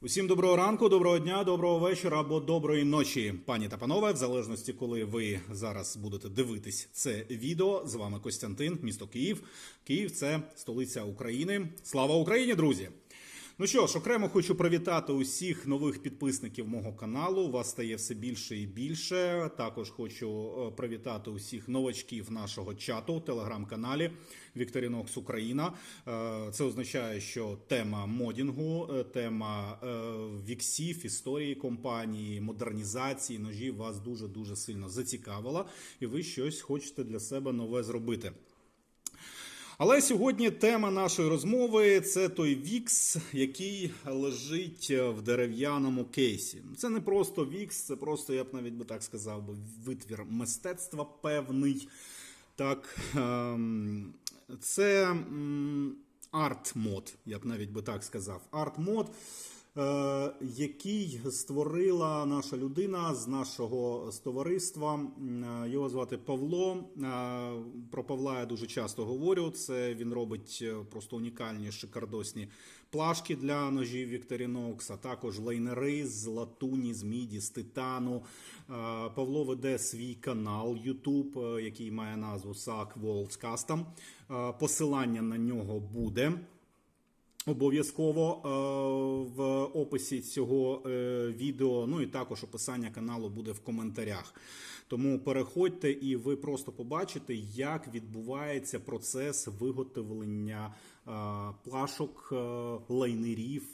Усім доброго ранку, доброго дня, доброго вечора або доброї ночі, пані та панове. В залежності, коли ви зараз будете дивитись це відео. З вами Костянтин, місто Київ. Київ це столиця України. Слава Україні, друзі! Ну що ж, окремо хочу привітати усіх нових підписників мого каналу. Вас стає все більше і більше. Також хочу е, привітати усіх новачків нашого чату телеграм-каналі Вікторінокс Україна. Е, Це означає, що тема модінгу, е, тема віксів, історії компанії, модернізації ножів вас дуже дуже сильно зацікавила, і ви щось хочете для себе нове зробити. Але сьогодні тема нашої розмови це той вікс, який лежить в дерев'яному кейсі. Це не просто вікс, це просто, я б навіть би так сказав, витвір мистецтва певний. Так, ем, це арт-мод, я б навіть би так сказав. Арт-мод, який створила наша людина з нашого з товариства. Е, Його звати Павло. Е, Про Павла я дуже часто говорю. Це він робить е, просто унікальні шикардосні плашки для ножів Victorinox, а також лайнери з латуні, з міді, з титану. Е, Павло веде свій канал YouTube, е, який має назву SAC Worlds Custom. Е, Посилання на нього буде. Обов'язково е, в описі цього е, відео, ну і також описання каналу буде в коментарях. Тому переходьте і ви просто побачите, як відбувається процес виготовлення е, плашок, лайнерів,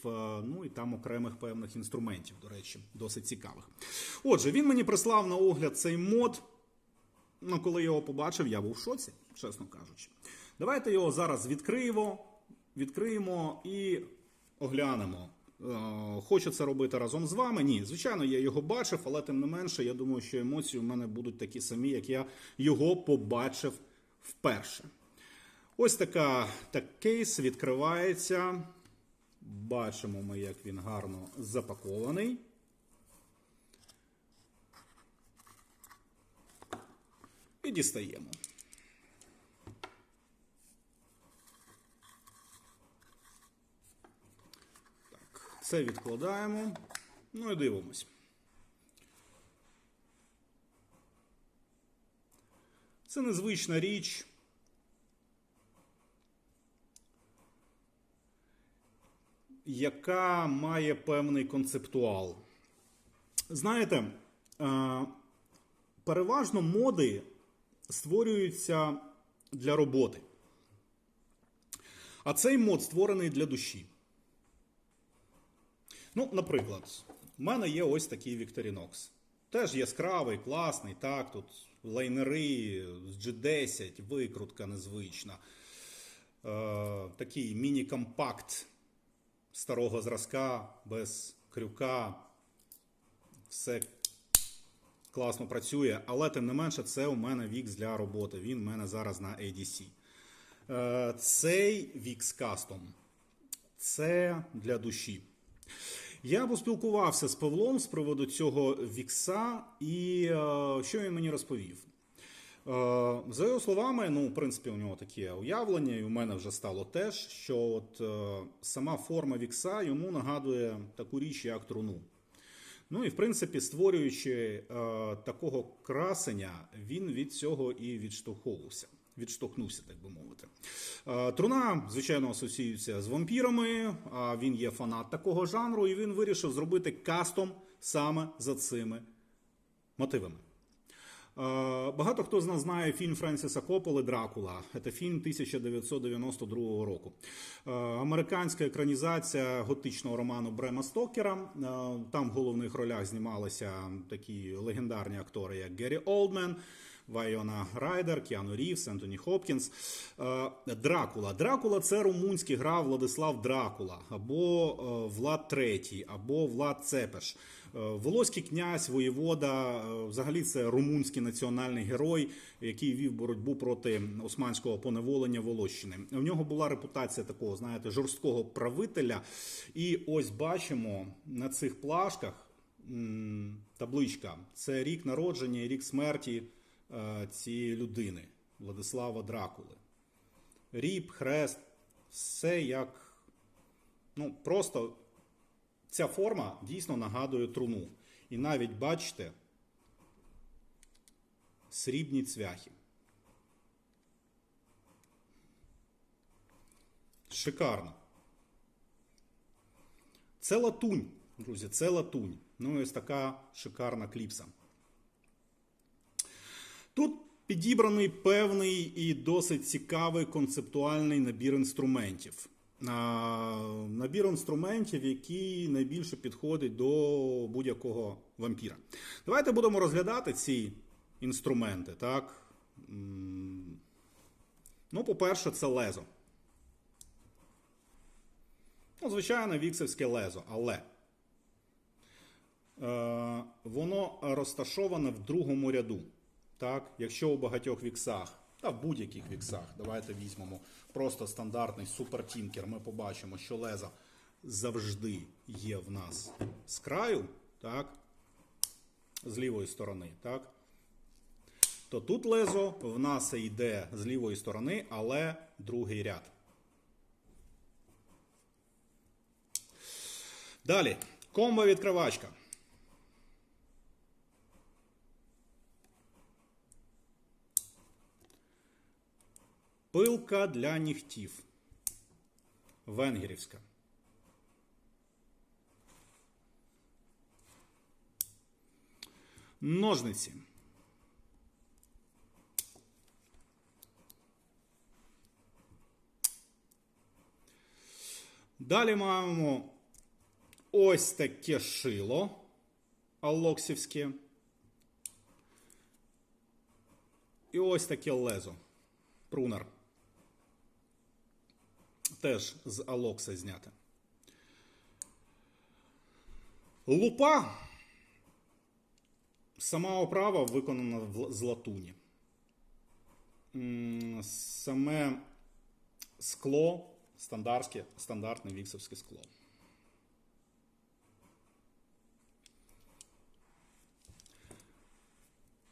ну і там окремих певних інструментів, до речі, досить цікавих. Отже, він мені прислав на огляд цей мод. Ну, коли я його побачив, я був в шоці, чесно кажучи. Давайте його зараз відкриємо, відкриємо і оглянемо. Е, Хочу це робити разом з вами. Ні, звичайно, я його бачив, але тим не менше, я думаю, що емоції у мене будуть такі самі, як я його побачив вперше. Ось така так кейс відкривається. Бачимо ми, як він гарно запакований. І дістаємо. Так, це відкладаємо. Ну і дивимось. Це незвична річ. Яка має певний концептуал. Знаєте, е, переважно моди створюються для роботи. А цей мод створений для душі. Ну, наприклад, в мене є ось такий Victorinox. Теж яскравий, класний, так, тут лайнери з G10, викрутка незвична. Е, такий міні-компакт старого зразка без крюка. Все класно працює, але тим не менше, це у мене VIX для роботи. Він у мене зараз на ADC. Е, Цей VIX Custom це для душі. Я поспілкувався з Павлом з приводу цього вікса, і е, що він мені розповів. Е, За його словами, ну, в принципі, у нього таке уявлення, і у мене вже стало теж, що от е, сама форма вікса йому нагадує таку річ, як труну. Ну і в принципі, створюючи такого красення, він від цього і відштовховувався. Відштовхнувся, так би мовити. Е, Труна, звичайно, асоціюється з вампірами. Він є фанат такого жанру, і він вирішив зробити кастом саме за цими мотивами. Е, Багато хто з нас знає фільм Френсіса Копполи Дракула. Це фільм 1992 року. Е, Американська екранізація готичного роману Брема Стокера. Там в головних ролях знімалися такі легендарні актори, як Геррі Олдмен. Вайона Райдер, Кіану Рівс, Ентоні Хопкінс. Е, Дракула. Дракула це румунський грав Владислав Дракула, або е, Влад Третій, або Влад Цепеш. Е, Волоський князь, воєвода, взагалі це румунський національний герой, який вів боротьбу проти османського поневолення Волощини. У нього була репутація такого, знаєте, жорсткого правителя. І ось бачимо на цих плашках табличка: це рік народження і рік смерті цієї людини, Владислава Дракули. Ріб, хрест, все як ну, просто Ця форма дійсно нагадує труну. І навіть бачите срібні цвяхи. Шикарно. Це латунь, друзі, це латунь. Ну і ось така шикарна кліпса. Тут підібраний певний і досить цікавий концептуальний набір інструментів. Набір інструментів, який найбільше підходить до будь-якого вампіра. Давайте будемо розглядати ці інструменти. Так? Ну, по-перше, це лезо. Ну, звичайно, віксовське лезо, але е, воно розташоване в другому ряду. Так? Якщо у багатьох віксах, та в будь-яких віксах, давайте візьмемо просто стандартний супертінкер, ми побачимо, що лезо завжди є в нас з краю, так? з лівої сторони. Так? То тут лезо в нас йде з лівої сторони, але другий ряд. Далі. Комбо відкривачка. Пилка для нігтів. Венгерівська. Ножниці. Далі маємо ось таке шило аллоксівське. І ось таке лезо. Прунер. Теж з алокса зняте. Лупа. Сама оправа виконана з латуні. Саме скло стандартське, стандартне віксовське скло.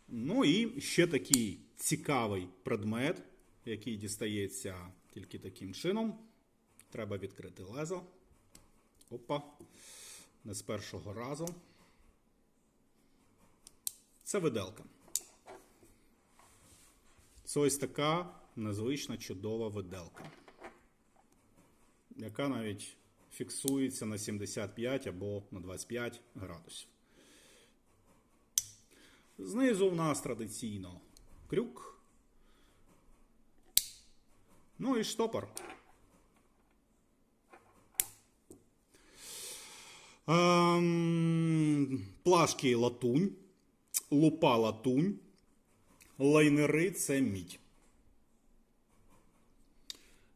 Ну і ще такий цікавий предмет, який дістається тільки таким чином. Треба відкрити лезо. Опа. Не з першого разу. Це виделка. Це ось така незвична чудова виделка, яка навіть фіксується на 75 або на 25 градусів. Знизу в нас традиційно крюк. Ну і штопор. Плашки латунь, лупа латунь, лайнери це мідь.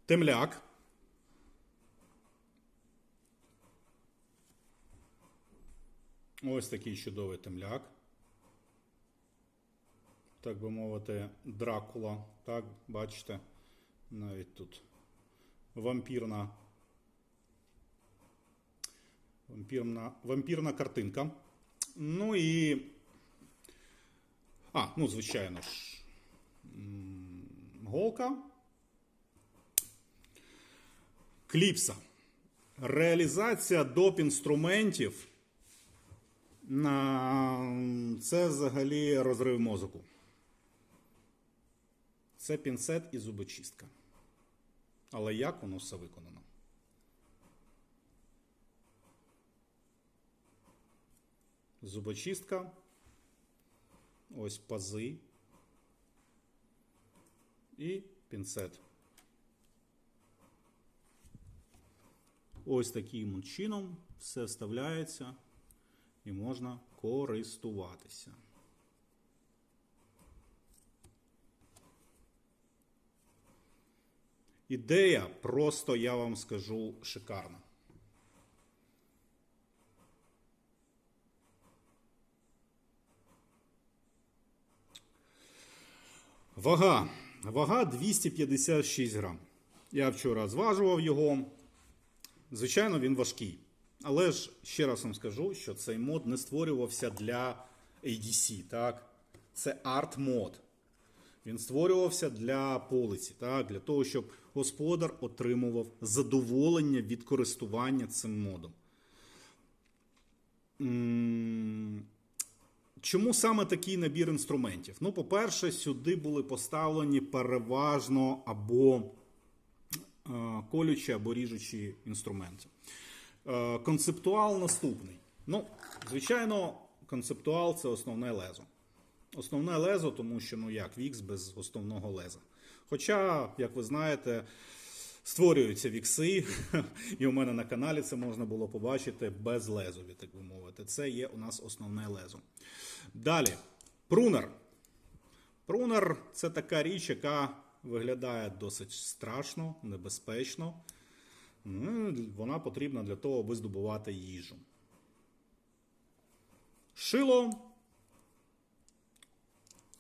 Темляк. Ось такий чудовий темляк так би мовити, Дракула. Так, бачите, навіть тут вампірна. Вампірна, вампірна картинка. Ну і. А, ну, звичайно ж. Голка. Кліпса. Реалізація доп. інструментів. Це взагалі розрив мозку. Це пінцет і зубочистка. Але як воно все виконано? Зубочистка. Ось пази. І пінцет. Ось таким чином все вставляється і можна користуватися. Ідея просто, я вам скажу, шикарна. Вага. Вага 256 грам. Я вчора зважував його. Звичайно, він важкий. Але ж ще раз вам скажу, що цей мод не створювався для ADC. Так? Це арт-мод. Він створювався для полиці, так? для того, щоб господар отримував задоволення від користування цим модом. Чому саме такий набір інструментів? Ну, по-перше, сюди були поставлені переважно або е, колючі, або ріжучі інструменти. Е, концептуал наступний. Ну, звичайно, концептуал це основне лезо. Основне лезо, тому що ну як вікс без основного леза. Хоча, як ви знаєте, створюються вікси, і у мене на каналі це можна було побачити без лезові, так би мовити. Це є у нас основне лезо. Далі, прунер. Прунер це така річ, яка виглядає досить страшно, небезпечно. Ну, Вона потрібна для того, аби здобувати їжу. Шило.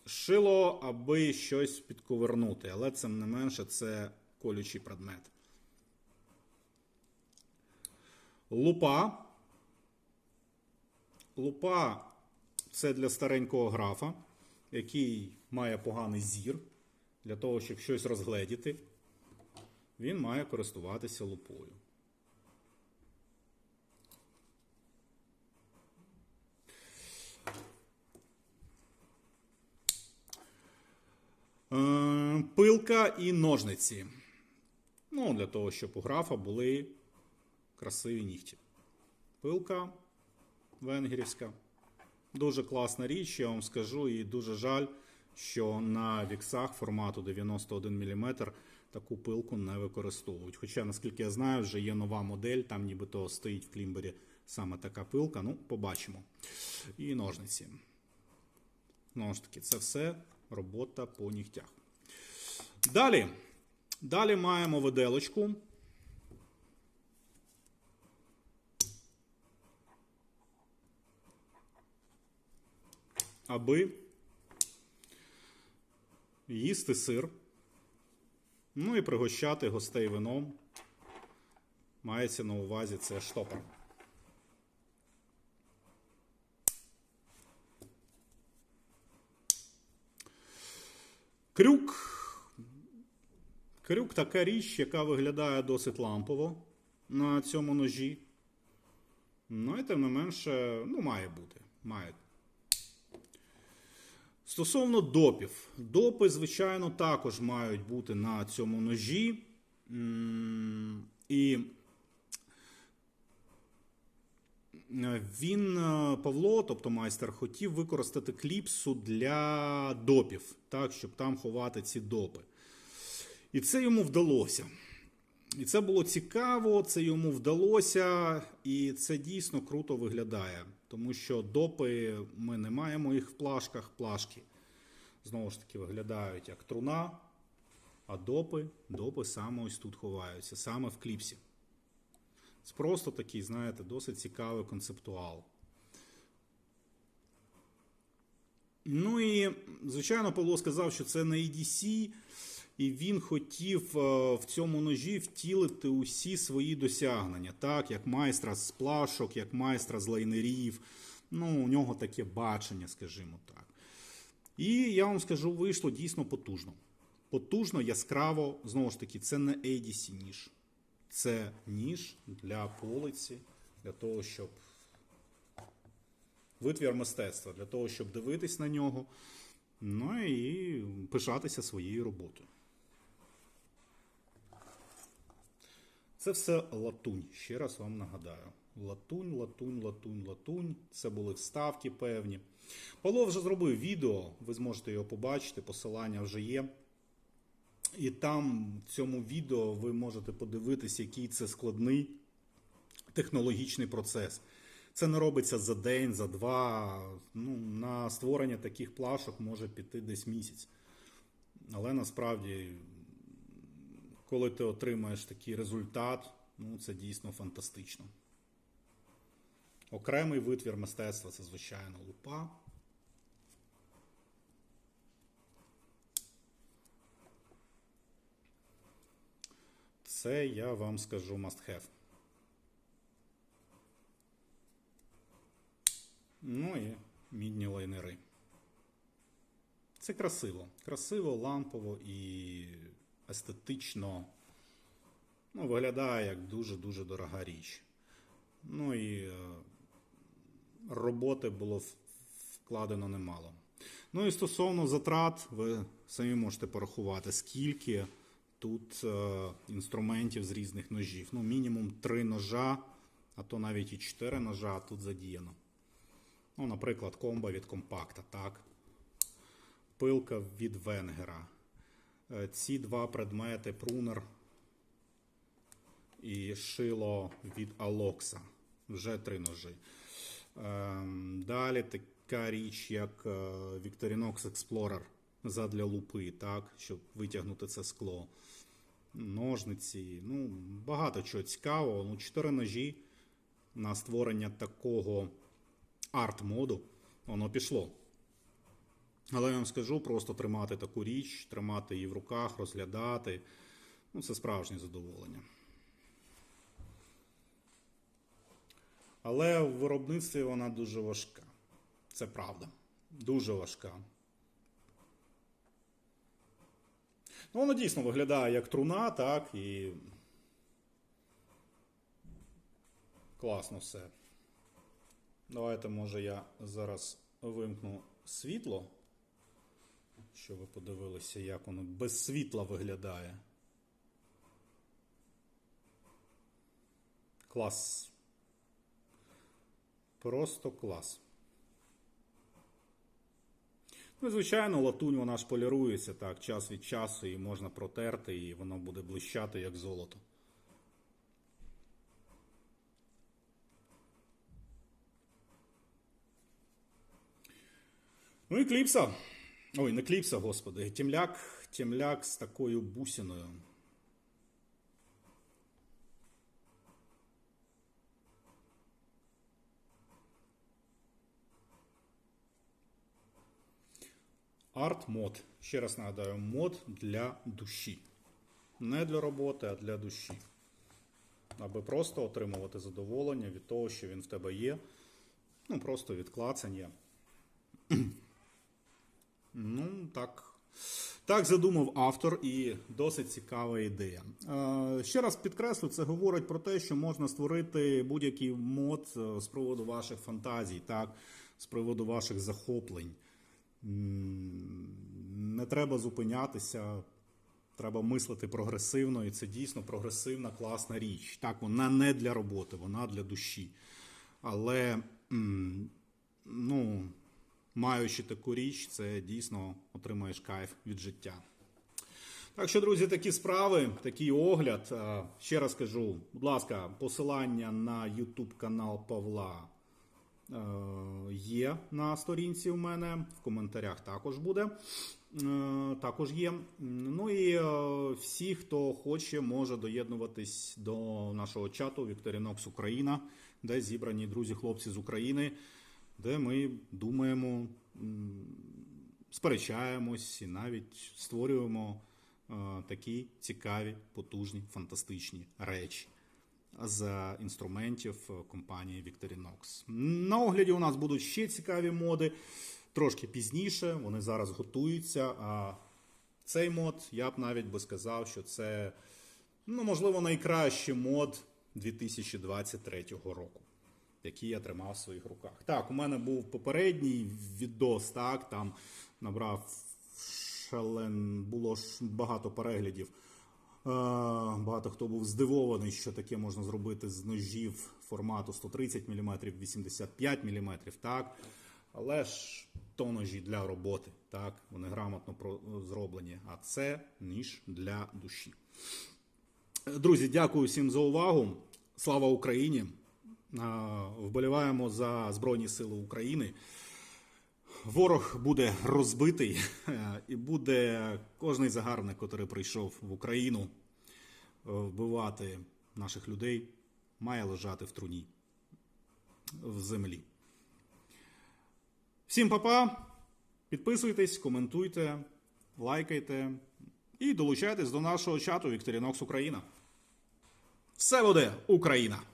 Шило, аби щось підковернути, але цим не менше це колючий предмет. Лупа. Лупа це для старенького графа, який має поганий зір. Для того, щоб щось розгледіти, він має користуватися лупою. Е, Пилка і ножниці. Ну, для того, щоб у графа були красиві нігті. Пилка венгерівська. Дуже класна річ, я вам скажу, і дуже жаль, що на віксах формату 91 мм таку пилку не використовують. Хоча, наскільки я знаю, вже є нова модель, там нібито стоїть в клімбері саме така пилка. Ну, побачимо. І ножниці. Знову ж таки, це все робота по нігтях. Далі. Далі маємо виделочку. Аби їсти сир. Ну і пригощати гостей вином. Мається на увазі це штопор. Крюк. Крюк така річ, яка виглядає досить лампово на цьому ножі. Ну і тим не менше, ну, має бути. Має. Стосовно допів. Допи, звичайно, також мають бути на цьому ножі. І він, е, Павло, тобто майстер, хотів використати кліпсу для допів, так, щоб там ховати ці допи. І це йому вдалося. І це було цікаво, це йому вдалося, і це дійсно круто виглядає. Тому що допи ми не маємо їх в плашках, плашки знову ж таки виглядають як труна, а допи, допи саме ось тут ховаються, саме в кліпсі. Це просто такий, знаєте, досить цікавий концептуал. Ну і, звичайно, Павло сказав, що це не EDC, і він хотів е, в цьому ножі втілити усі свої досягнення, так, як майстра з плашок, як майстра з лайнерів. Ну, у нього таке бачення, скажімо так. І я вам скажу, вийшло дійсно потужно. Потужно, яскраво, знову ж таки, це не ADC ніж. Це ніж для полиці, для того, щоб витвір мистецтва, для того, щоб дивитись на нього, ну і пишатися своєю роботою. Це все латунь. Ще раз вам нагадаю. Латунь, латунь, латунь, латунь. Це були вставки певні. Павло вже зробив відео, ви зможете його побачити, посилання вже є. І там в цьому відео ви можете подивитися, який це складний технологічний процес. Це не робиться за день, за два. Ну, На створення таких плашок може піти десь місяць. Але насправді, коли ти отримаєш такий результат, ну це дійсно фантастично. Окремий витвір мистецтва це, звичайно, лупа. Це я вам скажу must have. Ну і мідні лайнери. Це красиво. Красиво, лампово і естетично. Ну, виглядає як дуже-дуже дорога річ. Ну і е, роботи було вкладено немало. Ну і стосовно затрат, ви самі можете порахувати, скільки тут е, інструментів з різних ножів. Ну, мінімум три ножа, а то навіть і чотири ножа тут задіяно. Ну, наприклад, комба від компакта, так. Пилка від Венгера. Е, Ці два предмети прунер і шило від Алокса. Вже три ножі. Ем, Далі така річ, як е, Victorinox Explorer задля лупи, так, щоб витягнути це скло. Ножниці, ну, багато чого цікавого. Ну, чотири ножі на створення такого арт-моду, воно пішло. Але я вам скажу, просто тримати таку річ, тримати її в руках, розглядати. Ну, це справжнє задоволення. Але в виробництві вона дуже важка. Це правда. Дуже важка. Ну, воно дійсно виглядає як труна, так, і. Класно все. Давайте, може, я зараз вимкну світло, щоб ви подивилися, як воно без світла виглядає. Клас. Просто клас. Ну, звичайно, латунь вона ж полірується так, час від часу, і можна протерти, і воно буде блищати, як золото. Ну і кліпса. Ой, не кліпса, господи. Тімляк, тімляк з такою бусиною. Арт-мод. Ще раз нагадаю, мод для душі. Не для роботи, а для душі. Аби просто отримувати задоволення від того, що він в тебе є. Ну, просто від клацання. Ну, так. Так задумав автор і досить цікава ідея. Е, ще раз підкреслю, це говорить про те, що можна створити будь-який мод е, з приводу ваших фантазій, так, з приводу ваших захоплень. Не треба зупинятися, треба мислити прогресивно, і це дійсно прогресивна, класна річ. Так, вона не для роботи, вона для душі. Але ну, маючи таку річ, це дійсно отримаєш кайф від життя. Так що, друзі, такі справи, такий огляд. Ще раз кажу, будь ласка, посилання на YouTube канал Павла е, є на сторінці у мене. В коментарях також буде. Е, Також є. Ну і е, всі, хто хоче, може доєднуватись до нашого чату Victorinox Україна, де зібрані друзі-хлопці з України, де ми думаємо, сперечаємось і навіть створюємо е, такі цікаві, потужні, фантастичні речі з інструментів е, компанії Victorinox. На огляді у нас будуть ще цікаві моди, трошки пізніше. Вони зараз готуються. А цей мод, я б навіть би сказав, що це, ну, можливо, найкращий мод 2023 року. Який я тримав в своїх руках. Так, у мене був попередній відос, так, там набрав шален, було ж багато переглядів. Е, Багато хто був здивований, що таке можна зробити з ножів формату 130 мм, 85 мм, так. Але ж то ножі для роботи, так, вони грамотно зроблені. А це ніж для душі. Друзі, дякую всім за увагу. Слава Україні! Вболіваємо за Збройні Сили України. Ворог буде розбитий, е, і буде кожний загарбник, який прийшов в Україну е, вбивати наших людей, має лежати в труні в землі. Всім па-па! Підписуйтесь, коментуйте, лайкайте і долучайтесь до нашого чату Вікторінокс Україна. Все буде Україна!